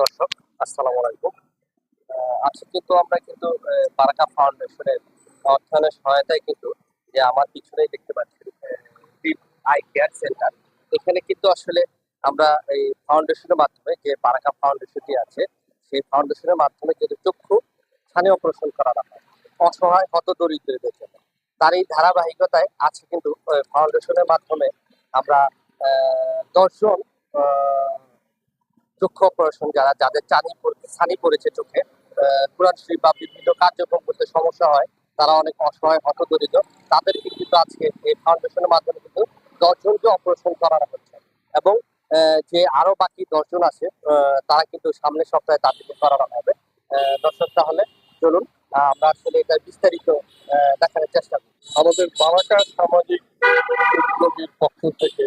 দর্শক, আসসালামু আলাইকুম। আজকে কিন্তু আমরা কিন্তু বারাকা ফাউন্ডেশনের অর্থায়নের সহায়তায় কিন্তু যে আমার পিছনেই দেখতে পাচ্ছি আই কেয়ার সেন্টার এখানে কিন্তু আসলে আমরা এই ফাউন্ডেশনের মাধ্যমে যে বারাকা ফাউন্ডেশনটি আছে, সেই ফাউন্ডেশনের মাধ্যমে কিন্তু চক্ষু স্থানীয় অপারেশন করানো হয়। অসহায় হত দরিদ্রদের জন্য তার এই ধারাবাহিকতায় আছে কিন্তু ফাউন্ডেশনের মাধ্যমে আমরা দশজন চক্ষু অপারেশন যারা, যাদের চানি ছানি পড়েছে চোখে কোরআন শরীফ বা বিভিন্ন কার্যক্রম করতে সমস্যা হয়, তারা অনেক অসহায় হত দরিদ্র তাদেরকে কিন্তু আজকে এই ফাউন্ডেশনের মাধ্যমে কিন্তু দশজনকে অপারেশন করানো হচ্ছে। এবং যে আরও বাকি দশজন আছে তারা কিন্তু সামনের সপ্তাহে তাদেরকে করানো হবে। দর্শক তাহলে চলুন আমরা আসলে এটা বিস্তারিত দেখানোর চেষ্টা করি। আমাদের বারাকা সামাজিক উদ্যোগের পক্ষ থেকে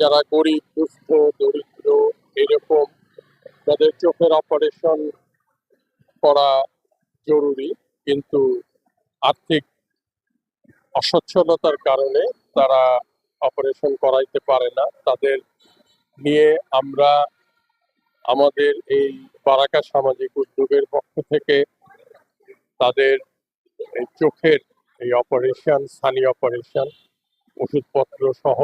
যারা গরিব, দুস্থ, দরিদ্র, এরকম তাদের চোখের অপারেশন করা জরুরি, কিন্তু আর্থিক অসচ্ছলতার কারণে তারা অপারেশন করাইতে পারে না। তাদের নিয়ে আমরা আমাদের এই বারাকা সামাজিক উদ্যোগের পক্ষ থেকে তাদের চোখের এই অপারেশন সানি অপারেশন ওষুধপত্র সহ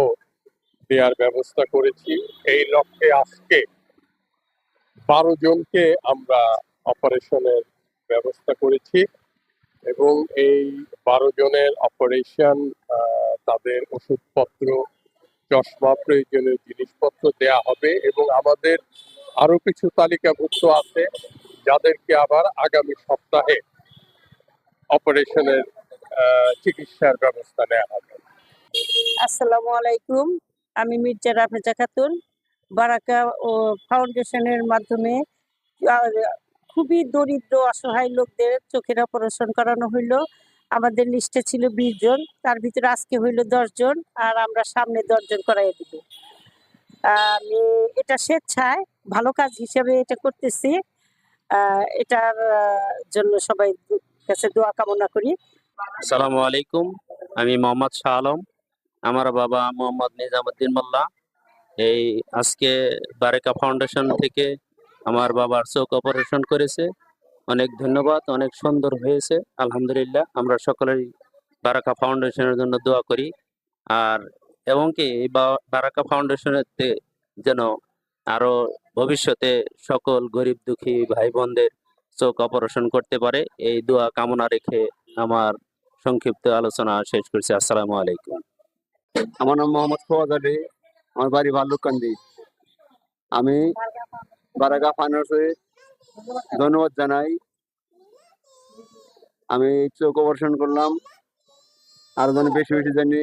দেওয়ার ব্যবস্থা করেছি। এই লক্ষ্যে আজকে বারো জনকে আমরা অপারেশনের ব্যবস্থা করেছি এবং এই বারো জনের অপারেশন তাদের ওষুধপত্র, চশমা প্রয়োজনীয় জিনিসপত্র দেয়া হবে এবং আমাদের আরও কিছু তালিকাভুক্ত আছে যাদেরকে আবার আগামী সপ্তাহে অপারেশনের চিকিৎসার ব্যবস্থা নেওয়া হবে। আসসালামু আলাইকুম। আমি মির্জা রাফেজা খাতুন। বারাকা ও ফাউন্ডেশনের মাধ্যমে খুবই দরিদ্র, অসহায় লোকদের চোখের অপারেশন করানো হইল। আমাদের লিস্টে ছিল বিশ জন, তার ভিতরে আজকে হইল জন, আর আমরা সামনে দশজন করাই দিব। আমি এটা স্বেচ্ছায় ভালো কাজ হিসেবে এটা করতেছি। এটার জন্য সবাই কাছে দোয়া কামনা করি। আসসালামু আলাইকুম, আমি মোহাম্মদ শাহ আলম, আমার বাবা মোহাম্মদ নিজামুদ্দিন মোল্লা। এই আজকে বারেকা ফাউন্ডেশন থেকে আমার বাবার চোখ অপারেশন করেছে। অনেক ধন্যবাদ, অনেক সুন্দর হয়েছে। আলহামদুলিল্লাহ, আমরা সকলেই বারাকা ফাউন্ডেশনের জন্য দোয়া করি। আর এবং কি, এই বারাকা ফাউন্ডেশনের যেন আরও ভবিষ্যতে সকল গরিব দুঃখী ভাই বোনদের চোখ অপারেশন করতে পারে, এই দোয়া কামনা রেখে আমার সংক্ষিপ্ত আলোচনা শেষ করছি। আসসালামু আলাইকুম। আমার নাম মোহাম্মদ ফওয়াদ আলী, আমার বাড়ি ভাল্লুককান্দি। আমি বারাগা ফাইন্যান্সে ধন্যবাদ জানাই। আমি চোখ অপারেশন করলাম। আরও যেন বেশি বেশি জানি।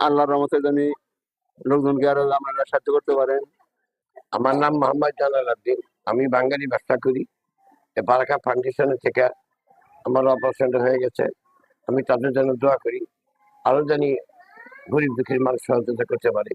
আল্লাহর রহমতে জানি লোকজনকে আরও আপনারা সাহায্য করতে পারেন। আমার নাম মোহাম্মদ জালাল উদ্দিন। আমি বাঙালি ব্যবসা করি। বারাকা ফাউন্ডেশনের থেকে আমার অপারেশনটা হয়ে গেছে। আমি তাদের জন্য দোয়া করি। আরও জানি গরিব দুঃখীর মানুষ সহযোগিতা করতে পারে।